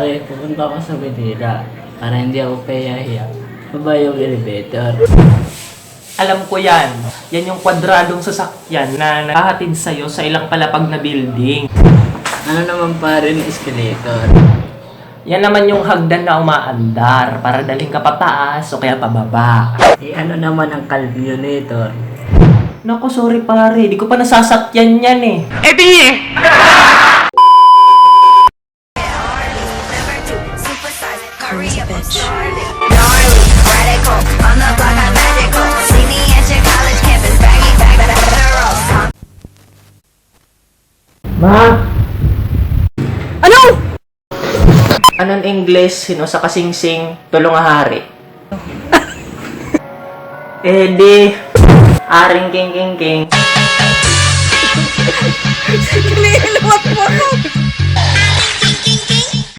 Pare, pupunta ako sa Manila para hindi ako payahiya. Baba yung elevator. Alam ko yan. Yan yung kwadradong sasakyan na nakahatid sa'yo sa ilang palapag na building. Ano naman pare ng escalator? Yan naman yung hagdan na umaandar para dalhin ka pataas o kaya pababa. Eh ano naman ang calculator? Naku, sorry pare. Di ko pa nasasakyan yan eh. Supersize, Korea bitch. Gnarly, radical, on the block I'm magical. See me at your college campus, baggy bag, federal. Ma! Ano? Anong English? Sino sa kasingsing? Tulong ahari. eh di, aring king king king.